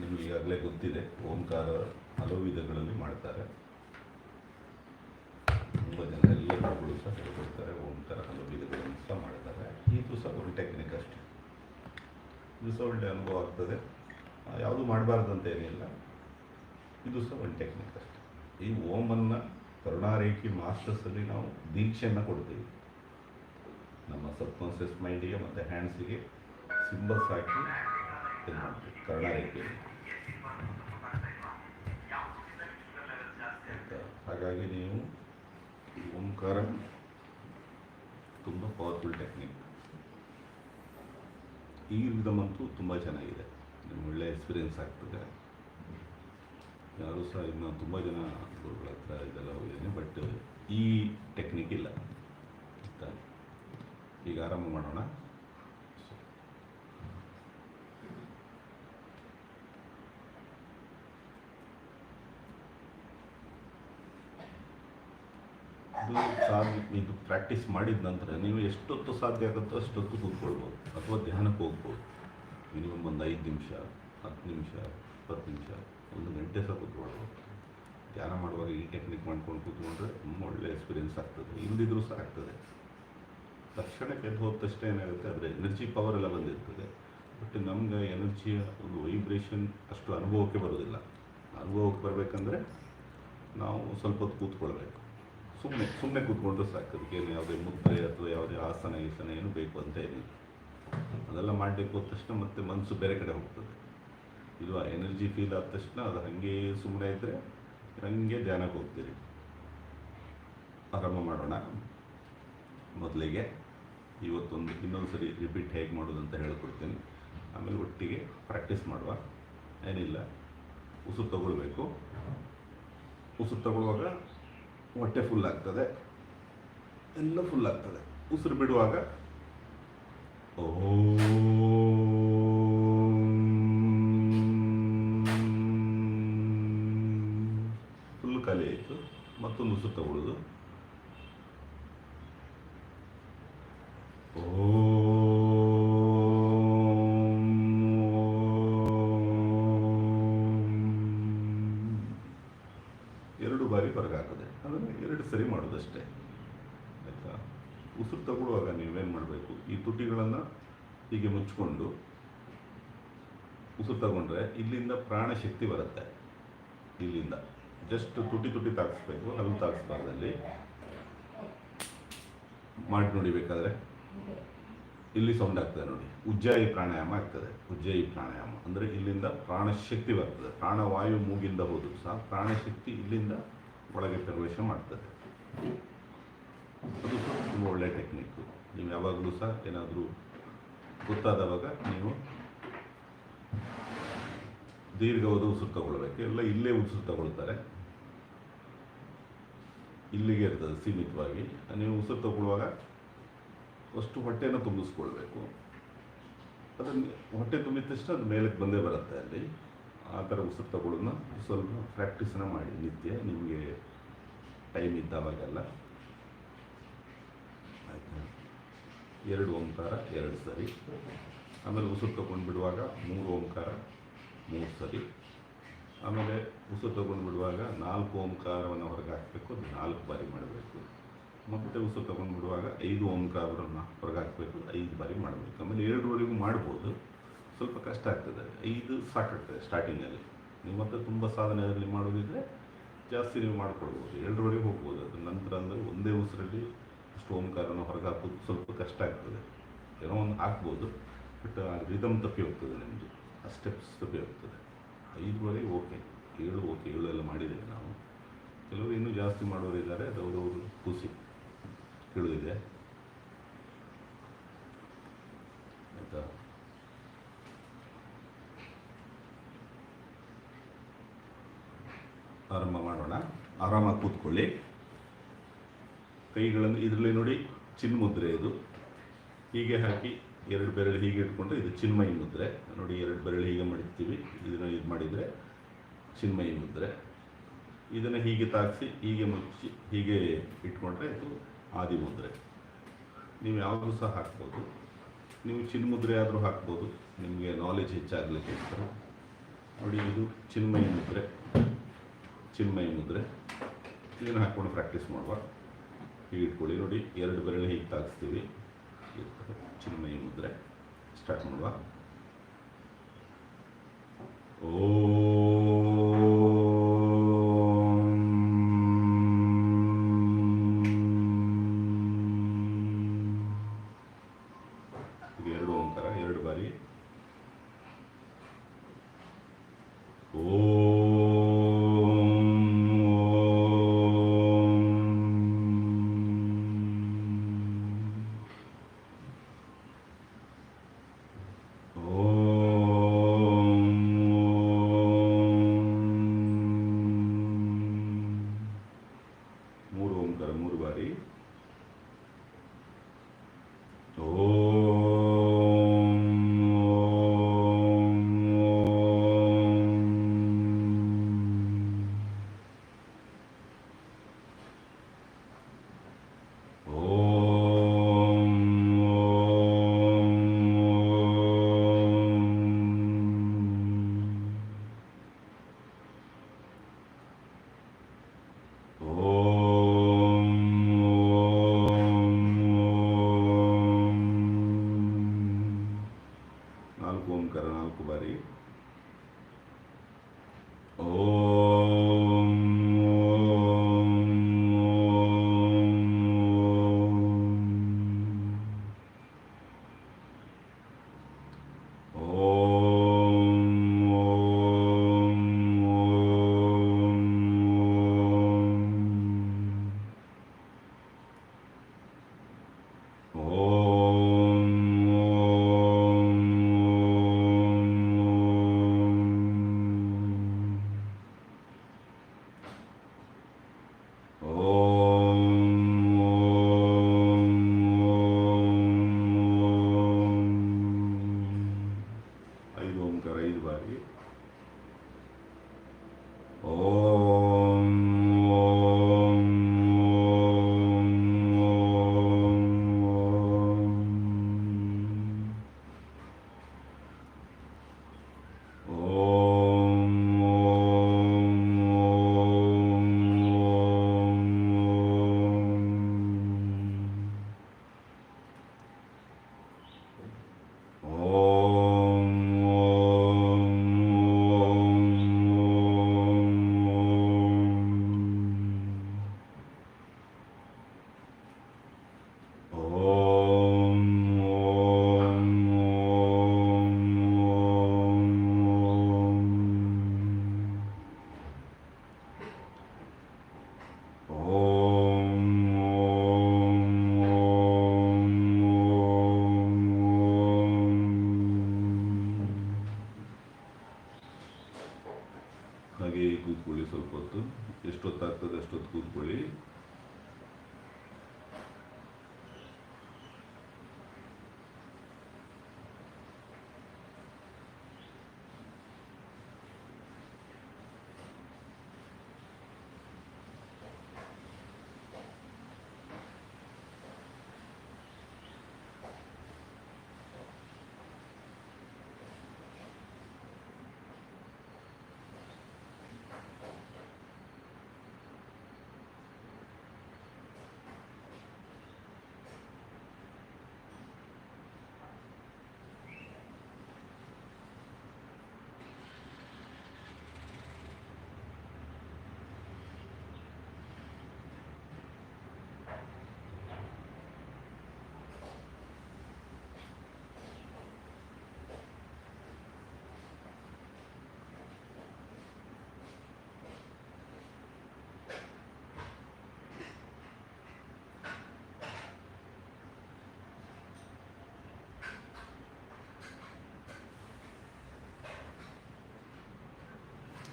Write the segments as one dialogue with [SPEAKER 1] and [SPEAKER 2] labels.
[SPEAKER 1] ನಿಮ್ಗೆ ಈಗಾಗಲೇ ಗೊತ್ತಿದೆ, ಓಂಕಾರ ಹಲವು ವಿಧಗಳಲ್ಲಿ ಮಾಡ್ತಾರೆ. ತುಂಬ ಜನ ಎಲ್ಲ ಗುರುಗಳು ಸಹ ಹೇಳ್ಕೊಡ್ತಾರೆ, ಓಂಕಾರ ಹಲವು ವಿಧಗಳನ್ನು ಸಹ ಮಾಡ್ತಾರೆ. ಇದು ಸಹ ಒಂದು ಟೆಕ್ನಿಕ್ ಅಷ್ಟೇ. ಇದು ಸಹ ಒಳ್ಳೆ ಅನುಭವ ಆಗ್ತದೆ. ಯಾವುದು ಮಾಡಬಾರ್ದಂತ ಏನಿಲ್ಲ. ಇದು ಸಹ ಒಂದು ಟೆಕ್ನಿಕ್ ಅಷ್ಟೇ. ಈ ಓಮನ್ನು ಕರುಣಾರೇಖಿ ಮಾಸ್ಟರ್ಸಲ್ಲಿ ನಾವು ದೀಕ್ಷೆಯನ್ನು ಕೊಡ್ತೀವಿ. ನಮ್ಮ ಸಬ್ಕಾನ್ಷಿಯಸ್ ಮೈಂಡಿಗೆ ಮತ್ತು ಹ್ಯಾಂಡ್ಸಿಗೆ ಸಿಂಬಲ್ಸ್ ಹಾಕಿ ಇದು ಮಾಡ್ತೀವಿ ಕರುಣಾರೇಖೆಯಲ್ಲಿ ಆಯ್ತಾ? ಹಾಗಾಗಿ ನೀವು ಈ ಓಂಕಾರ ತುಂಬ ಪವರ್ಫುಲ್ ಟೆಕ್ನಿಕ್ ಈ ವಿಧಮಂತೂ ತುಂಬ ಚೆನ್ನಾಗಿದೆ. ನಿಮ್ಗೆ ಒಳ್ಳೆ ಎಕ್ಸ್ಪೀರಿಯನ್ಸ್ ಆಗ್ತದೆ. ಯಾರು ಸಹ ಇನ್ನು ತುಂಬ ಜನ ಗುರುಗಳ ಹತ್ರ ಇದೆಲ್ಲ ಹೋಗಿದ್ದೀನಿ ಬಟ್ ಈ ಟೆಕ್ನಿಕ್ ಇಲ್ಲ. ಆಯ್ತಾ? ಈಗ ಆರಂಭ ಮಾಡೋಣ. ಇದು ಸಾಧ್ಯ ಇದು ಪ್ರಾಕ್ಟೀಸ್ ಮಾಡಿದ ನಂತರ ನೀವು ಎಷ್ಟೊತ್ತು ಸಾಧ್ಯ ಆಗುತ್ತೋ ಅಷ್ಟೊತ್ತು ಕೂತ್ಕೊಳ್ಬೋದು ಅಥವಾ ಧ್ಯಾನಕ್ಕೆ ಹೋಗ್ಬೋದು. ಮಿನಿಮಮ್ ಒಂದು ಐದು ನಿಮಿಷ, ಹತ್ತು ನಿಮಿಷ, ಇಪ್ಪತ್ತು ನಿಮಿಷ, ಒಂದು ಗಂಟೆ ಸಹ ಕೂತ್ಕೊಳ್ಬೋದು. ಧ್ಯಾನ ಮಾಡುವಾಗ ಈ ಟೆಕ್ನಿಕ್ ಮಾಡ್ಕೊಂಡು ಕೂತ್ಕೊಂಡ್ರೆ ತುಂಬ ಒಳ್ಳೆ ಎಕ್ಸ್ಪೀರಿಯನ್ಸ್ ಆಗ್ತದೆ. ಇಲ್ಲದಿದ್ರೂ ಸಹ ಆಗ್ತದೆ. ತಕ್ಷಣಕ್ಕೆ ಎದ್ದು ಹೋದ ತಕ್ಷಣ ಏನಾಗುತ್ತೆ, ಆದರೆ ಎನರ್ಜಿ ಪವರ್ ಎಲ್ಲ ಬಂದಿರ್ತದೆ. ಬಟ್ ನಮ್ಗೆ ಎನರ್ಜಿಯ ಒಂದು ವೈಬ್ರೇಷನ್ ಅಷ್ಟು ಅನುಭವಕ್ಕೆ ಬರೋದಿಲ್ಲ ಅನುಭವಕ್ಕೆ ಬರಬೇಕಂದ್ರೆ ನಾವು ಸ್ವಲ್ಪ ಹೊತ್ತು ಕೂತ್ಕೊಳ್ಬೇಕು. ಸುಮ್ಮನೆ ಸುಮ್ಮನೆ ಕೂತ್ಕೊಂಡ್ರೆ ಸಾಕು. ಅದಕ್ಕೇನು ಯಾವುದೇ ಮುದ್ರೆ ಅಥವಾ ಯಾವುದೇ ಆಸನ ಗೀಸನ ಏನು ಬೇಕು ಅಂತ ಏನಿಲ್ಲ. ಅದೆಲ್ಲ ಮಾಡಬೇಕು ಅಂದ ತಕ್ಷಣ ಮತ್ತೆ ಮನಸ್ಸು ಬೇರೆ ಕಡೆ ಹೋಗ್ತದೆ. ಇದು ಆ ಎನರ್ಜಿ ಫೀಲ್ ಆದ ತಕ್ಷಣ ಅದು ಹಾಗೆ ಸುಮ್ಮನೆ ಇದ್ದರೆ ಹಂಗೆ ಧ್ಯಾನಕ್ಕೆ ಹೋಗ್ತೀರಿ. ಆರಂಭ ಮಾಡೋಣ. ಮೊದಲಿಗೆ ಇವತ್ತೊಂದು ಇನ್ನೊಂದು ಸರಿ ರಿಪೀಟ್ ಹೇಗೆ ಮಾಡೋದು ಅಂತ ಹೇಳ್ಕೊಡ್ತೀನಿ. ಆಮೇಲೆ ಒಟ್ಟಿಗೆ ಪ್ರಾಕ್ಟೀಸ್ ಮಾಡುವ. ಏನಿಲ್ಲ. ಉಸಿರು ತಗೊಳ್ಬೇಕು. ಉಸಿರು ತಗೊಳ್ಳುವಾಗ ಹೊಟ್ಟೆ ಫುಲ್ ಆಗ್ತದೆ, ಎಲ್ಲ ಫುಲ್ ಆಗ್ತದೆ. ಉಸಿರು ಬಿಡುವಾಗ ಫುಲ್ ಖಾಲಿ ಆಯಿತು. ಮತ್ತೊಂದು ಉಸಿರು ತಗೊಳ್ಳೋದು ಎರಡು ಬಾರಿ ಹೊರಗೆ ಹಾಕೋದೆ ಅದನ್ನು ಎರಡು ಸರಿ ಮಾಡೋದಷ್ಟೇ, ಆಯಿತಾ? ಉಸಿರು ತಗೊಳ್ಳುವಾಗ ನೀವೇನು ಮಾಡಬೇಕು? ಈ ತುಟಿಗಳನ್ನು ಹೀಗೆ ಮುಚ್ಚಿಕೊಂಡು ಉಸಿರು ತಗೊಂಡ್ರೆ ಇಲ್ಲಿಂದ ಪ್ರಾಣಶಕ್ತಿ ಬರುತ್ತೆ. ಇಲ್ಲಿಂದ. ಜಸ್ಟ್ ತುಟಿ ತುಟಿ ತಾಗಿಸ್ಬೇಕು ಹಲ್ಲು ತಾಗಿಸ್ಬಾರ್ದಲ್ಲಿ. ಮಾಡಿ ನೋಡಿ ಬೇಕಾದರೆ. ಇಲ್ಲಿ ಸೌಂಡ್ ಆಗ್ತದೆ ನೋಡಿ. ಉಜ್ಜಾಯಿ ಪ್ರಾಣಾಯಾಮ ಆಗ್ತದೆ. ಉಜ್ಜಾಯಿ ಪ್ರಾಣಾಯಾಮ. ಅಂದರೆ ಇಲ್ಲಿಂದ ಪ್ರಾಣಶಕ್ತಿ ಬರ್ತದೆ. ಪ್ರಾಣವಾಯು ಮೂಗಿಂದ ಹೋದರೂ ಸಹ ಪ್ರಾಣಶಕ್ತಿ ಇಲ್ಲಿಂದ ಒಳಗೆ ಪ್ರವೇಶ ಮಾಡ್ತದೆ. ಅದು ಸಹ ತುಂಬ ಒಳ್ಳೆಯ ಟೆಕ್ನಿಕ್ಕು ನೀವು ಯಾವಾಗಲೂ ಸಹ ಏನಾದರೂ ಗೊತ್ತಾದವಾಗ ನೀವು ದೀರ್ಘವಾದ ಉಸಿರು ತಗೊಳ್ಬೇಕು ಎಲ್ಲ ಇಲ್ಲೇ ಉಸಿರು ತಗೊಳ್ತಾರೆ. ಇಲ್ಲಿಗೆ ಇರ್ತದೆ ಸೀಮಿತವಾಗಿ. ನೀವು ಉಸಿರು ತಗೊಳ್ಳುವಾಗ ಅಷ್ಟು ಹೊಟ್ಟೆಯನ್ನು ತುಂಬಿಸ್ಕೊಳ್ಬೇಕು. ಅದನ್ನು ಹೊಟ್ಟೆ ತುಂಬಿದ ತಕ್ಷಣ ಅದು ಮೇಲಕ್ಕೆ ಬಂದೇ ಬರುತ್ತೆ ಅಲ್ಲಿ. ಆ ಥರ ಉಸಿರು ತಗೊಳ್ಳೋದನ್ನ ಸ್ವಲ್ಪ ಪ್ರಾಕ್ಟೀಸನ್ನ ಮಾಡಿ. ನಿತ್ಯ ನಿಮಗೆ ಟೈಮ್ ಇದ್ದಾವಾಗೆಲ್ಲ. ಆಯ್ತಾ? ಎರಡು ಓಂಕಾರ, ಎರಡು ಸರಿ. ಆಮೇಲೆ ಉಸಿರು ತಗೊಂಡು ಬಿಡುವಾಗ ಮೂರು ಓಂಕಾರ, ಮೂರು ಸರಿ. ಆಮೇಲೆ ಉಸಿರು ತಗೊಂಡು ಬಿಡುವಾಗ ನಾಲ್ಕು ಓಂಕಾರವನ್ನು ಹೊರಗೆ ಹಾಕಬೇಕು ನಾಲ್ಕು ಬಾರಿ ಮಾಡಬೇಕು. ಮತ್ತೆ ಉಸಿರು ತಗೊಂಡು ಬಿಡುವಾಗ ಐದು ಓಂಕಾರವನ್ನು ಹೊರಗೆ ಹಾಕಬೇಕು, ಐದು ಬಾರಿ ಮಾಡಬೇಕು. ಆಮೇಲೆ ಎರಡರವರೆಗೂ ಮಾಡ್ಬೋದು. ಸ್ವಲ್ಪ ಕಷ್ಟ ಆಗ್ತದೆ. ಇದು ಸಾಕಾಗ್ತದೆ ಸ್ಟಾರ್ಟಿಂಗಲ್ಲಿ ನೀವು ಮತ್ತೆ ತುಂಬ ಅದರಲ್ಲಿ ಮಾಡೋದಿದ್ರೆ ಜಾಸ್ತಿ ನೀವು ಮಾಡ್ಕೊಳ್ಬೋದು. ಎರಡರವರೆಗೆ ಹೋಗ್ಬೋದು. ಅದು ನಂತರ ಅಂದರೆ ಒಂದೇ ಉಸಿರಲ್ಲಿ ಅಷ್ಟು ಓಂಕಾರನ ಹೊರಗೆ ಹಾಕೋದು ಸ್ವಲ್ಪ ಕಷ್ಟ ಆಗ್ತದೆ. ಏನೋ ಒಂದು ಹಾಕ್ಬೋದು. ಬಟ್ ಆ ರಿದಮ್ ತಪ್ಪಿ ಹೋಗ್ತದೆ ನಿಮ್ಮದು ಆ ಸ್ಟೆಪ್ಸ್ ತಪ್ಪಿ ಹೋಗ್ತದೆ. ಐದುವರೆಗೆ ಓಕೆ ಏಳು ಓಕೆ ಏಳು ಎಲ್ಲ ಮಾಡಿದ್ದೇವೆ ನಾವು. ಕೆಲವರು ಇನ್ನೂ ಜಾಸ್ತಿ ಮಾಡೋರು ಇದ್ದಾರೆ ಅದು ಅವರವರು ಖುಷಿ. ಕೇಳೋದಿದೆ ಆಯಿತಾ ಆರಂಭ ಮಾಡೋಣ. ಆರಾಮಾಗಿ ಕೂತ್ಕೊಳ್ಳಿ. ಕೈಗಳನ್ನು ಇದರಲ್ಲಿ ನೋಡಿ ಚಿನ್ ಮುದ್ರೆ ಇದು. ಹೀಗೆ ಹಾಕಿ ಎರಡು ಬೆರಳು ಹೀಗೆ ಇಟ್ಕೊಂಡ್ರೆ ಇದು ಚಿನ್ಮಯಿ ಮುದ್ರೆ. ನೋಡಿ ಎರಡು ಬೆರಳು ಹೀಗೆ ಮಾಡಿರ್ತೀವಿ. ಇದನ್ನು ಇದು ಮಾಡಿದರೆ ಚಿನ್ಮಯಿ ಮುದ್ರೆ. ಇದನ್ನು ಹೀಗೆ ತಾಗಿಸಿ, ಹೀಗೆ ಮುಚ್ಚಿ, ಹೀಗೆ ಇಟ್ಕೊಂಡ್ರೆ ಇದು ಆದಿ ಮುದ್ರೆ. ನೀವು ಯಾವಾಗಲೂ ಸಹ ಹಾಕ್ಬೋದು. ನೀವು ಚಿನ್ಮುದ್ರೆ ಆದರೂ ಹಾಕ್ಬೋದು. ನಿಮಗೆ ನಾಲೆಜ್ ಹೆಚ್ಚಾಗಲಿಕ್ಕೆ ನೋಡಿ ಇದು ಚಿನ್ಮಯಿ ಮುದ್ರೆ. ಚಿನ್ಮಯಿ ಮುದ್ರೆ. ಇದನ್ನು ಹಾಕ್ಕೊಂಡು ಪ್ರಾಕ್ಟೀಸ್ ಮಾಡುವ. ಹೀಗೆ ಇಟ್ಕೊಳ್ಳಿ. ನೋಡಿ, ಎರಡು ಬೆರಳು ಹೀಗೆ ತಾಗಿಸ್ತೀವಿ. ಚಿನ್ಮಯ ಮುದ್ರೆ. ಸ್ಟಾರ್ಟ್ ಮಾಡುವ. ಓಂ. ಎರಡು ಓಂಕಾರ, ಎರಡು ಬಾರಿ. ಮೂರು கருணால் குமாரி ஓ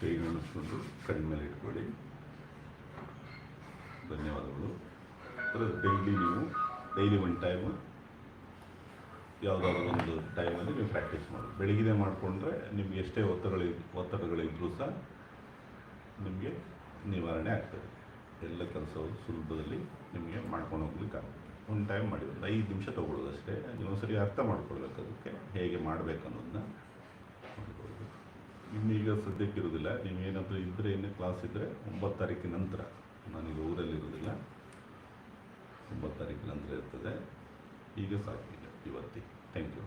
[SPEAKER 1] ಕೈಗಳನ್ನು ಕಣ್ಣ ಮೇಲೆ ಇಟ್ಕೊಳ್ಳಿ. ಧನ್ಯವಾದಗಳು. ಅದರ ಡೈಲಿ ನೀವು ಡೈಲಿ ಒಂದು ಟೈಮ್ ಯಾವುದಾದ್ರು ಒಂದು ಟೈಮಲ್ಲಿ ನೀವು ಪ್ರಾಕ್ಟೀಸ್ ಮಾಡಿ. ಬೆಳಗ್ಗೆ ಮಾಡಿಕೊಂಡ್ರೆ ನಿಮ್ಗೆ ಎಷ್ಟೇ ಒತ್ತಡಗಳು ಒತ್ತಡಗಳಿದ್ರೂ ಸಹ ನಿಮಗೆ ನಿವಾರಣೆ ಆಗ್ತದೆ. ಎಲ್ಲ ಕೆಲಸವು ಸುಲಭದಲ್ಲಿ ನಿಮಗೆ ಮಾಡ್ಕೊಂಡು ಹೋಗ್ಲಿಕ್ಕೆ ಆಗುತ್ತೆ. ಒಂದು ಟೈಮ್ ಮಾಡಿ. ಒಂದು ಐದು ನಿಮಿಷ ತೊಗೊಳ್ಳೋದು ಅಷ್ಟೇ ನೀವು ಸರಿ ಅರ್ಥ ಮಾಡ್ಕೊಳ್ಬೇಕು ಅದಕ್ಕೆ ಹೇಗೆ ಮಾಡಬೇಕು ಅನ್ನೋದನ್ನ. ಇನ್ನೀಗ ಸದ್ಯಕ್ಕೆ ಇರೋದಿಲ್ಲ ನೀವು ಏನಾದರೂ ಇದ್ದರೆ ಏನೇ ಕ್ಲಾಸ್ ಇದ್ದರೆ ಒಂಬತ್ತು ತಾರೀಕಿನ ನಂತರ. ನಾನೀಗ ಊರಲ್ಲಿ ಇರೋದಿಲ್ಲ ಒಂಬತ್ತು ತಾರೀಕಿನ ನಂತರ ಇರ್ತದೆ. ಈಗ ಸಾಕಿಲ್ಲ ಇವತ್ತಿಗೆ. Thank you